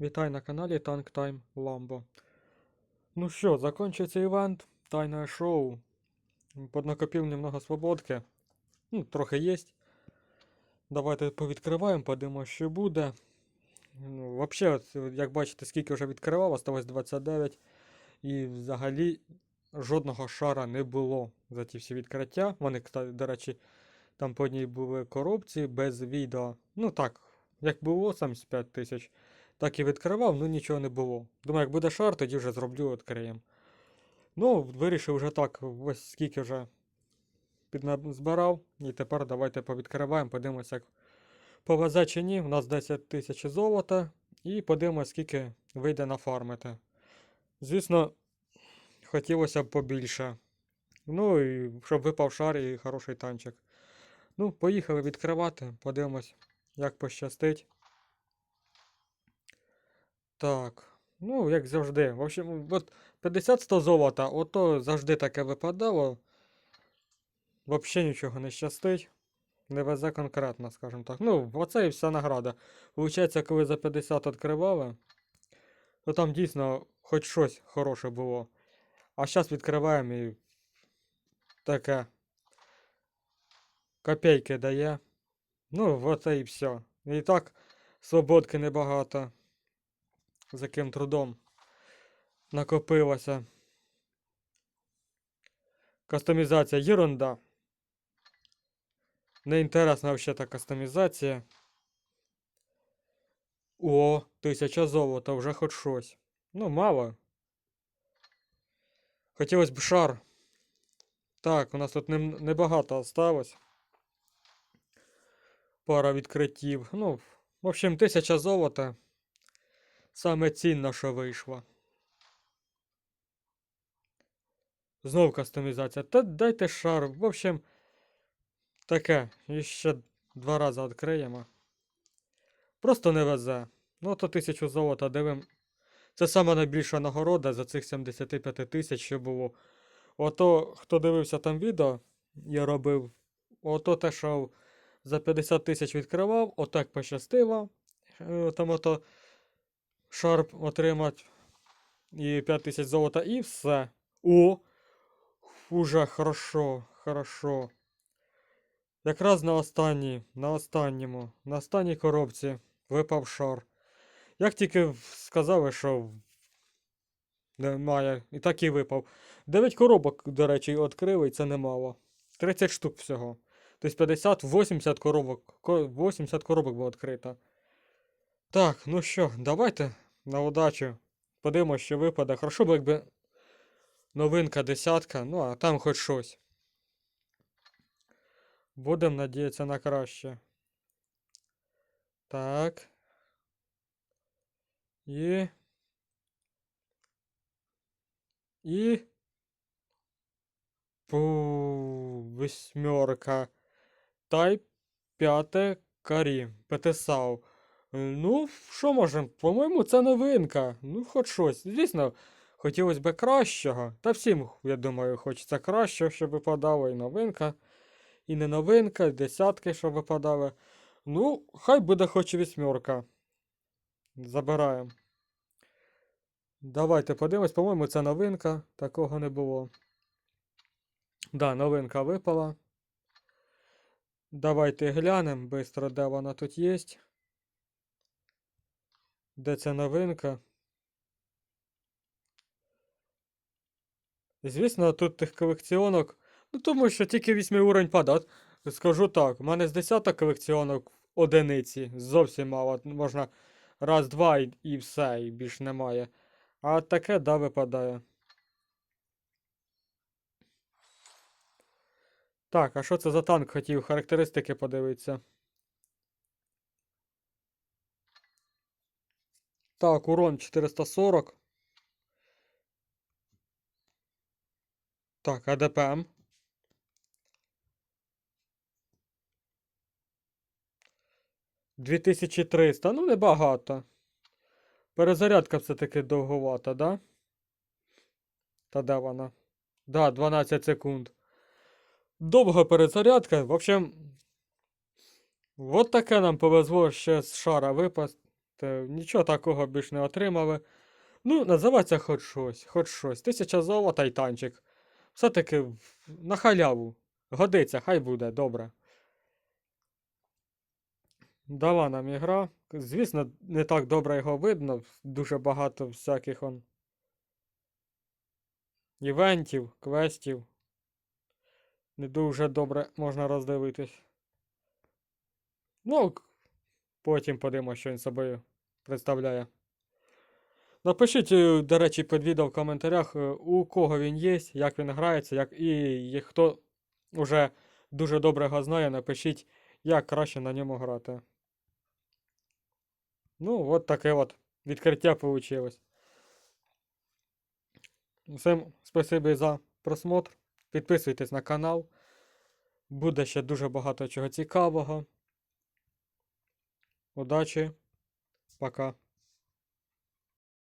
Вітай на каналі Tank Time Lambo. Ну що, закінчується івент, тайне шоу. Поднакопив немного свободки. Ну, трохи є. Давайте повідкриваємо, подивимося, що буде. Ну, взагалі, як бачите, скільки вже відкривав, осталось 29. І взагалі жодного шара не було за ті всі відкриття. Вони, до речі, там по одній були коробці без відео. Ну так, як було 75 тисяч, так і відкривав, ну нічого не було. Думаю, як буде шар, тоді вже зроблю, відкриємо. Ну, вирішив вже так, ось скільки вже підназбирав. І тепер давайте повідкриваємо, подивимося, як повезе чи ні. У нас 10 тисяч золота. І подивимося, скільки вийде нафармити. Звісно, хотілося б побільше. Ну і щоб випав шар і хороший танчик. Ну, поїхали відкривати, подивимось, як пощастить. Так, ну, як завжди. В общем, от 50-100 золота, ото завжди таке випадало. Взагалі нічого не щастить. Не везе конкретно, скажімо так. Ну, оце і вся награда. Получається, коли за 50 відкривали, то там дійсно хоч щось хороше було. А зараз відкриваємо і таке. Копейки дає. Ну, оце і все. І так, свободки небагато. За яким трудом накопилося. Кастомізація ерунда. Неінтересна взагалі та кастомізація. О, тисяча золота, вже хоч щось. Ну, мало. Хотілося б шар. Так, у нас тут небагато осталось. Пара відкриттів. Ну, в общем, тисяча золота. Саме цінно, що вийшло. Знов кастомізація. Та дайте шар. В общем, таке. І ще два рази відкриємо. Просто не везе. Ну, то тисячу золота дивим. Це сама найбільша нагорода за цих 75 тисяч, що було. Ото, хто дивився там відео, я робив. Ото те, що за 50 тисяч відкривав, отак пощастило. Е, Там ото шарп отримати і 5 тисяч золота, і все. О! Уже хорошо, хорошо. Якраз на останній, на останньому, на останній коробці випав шар. Як тільки сказали, що немає, і так і випав. 9 коробок, до речі, відкрили, і це немало. 30 штук всього. Тобто 50-80 коробок. 80 коробок було відкрито. Так, ну що, давайте на удачу. Подивимось, що випаде. Хорошо б, якби новинка десятка, ну а там хоч щось. Будемо надіятися на краще. Так. І. І. Пу, восьмерка. Та й п'яте карі. Петесау. Е, Ну, що можемо? По-моєму, це новинка. Ну, хоч щось. Звісно, хотілося б кращого. Та всім, я думаю, хочеться кращого, щоб випадало і новинка. І не новинка, і десятки, щоб випадали. Ну, хай буде хоч і вісьмерка. Забираємо. Давайте подивимось, по-моєму, це новинка. Такого не було. Да, новинка випала. Давайте глянемо бистро, де вона тут є. Де ця новинка? Звісно, тут тих колекціонок. Ну, тому що тільки 8 уровень падать. Скажу так, у мене з 10 колекціонок одиниці. Зовсім мало. Можна раз, два і, і все, і більш немає. А таке, да, випадає. Так, а що це за танк хотів характеристики подивитися? Так, урон 440. Так, АДПМ. Дві тисячі триста, ну небагато. Перезарядка все-таки довговата, да? Та де вона? Да, 12 секунд. Довга перезарядка. В общем, от таке нам повезло ще з шара випасть. Та нічого такого більш не отримали. Ну, називається хоч щось, хоч щось. Тисяча золота і танчик. Все-таки на халяву. Годиться, хай буде, добре. Дала нам ігра. Звісно, не так добре його видно. Дуже багато всяких он. Івентів, квестів. Не дуже добре можна роздивитись. Ну, потім подивимося, що він собою представляє. Напишіть, е, до речі, під відео в коментарях, е, у кого він є, як він грається, як... і хто вже дуже добре його знає, напишіть, як краще на ньому грати. Ну, от таке от відкриття вийшло. Всім спасибі за просмотр. Підписуйтесь на канал. Буде ще дуже багато чого цікавого. Удачі. Пока.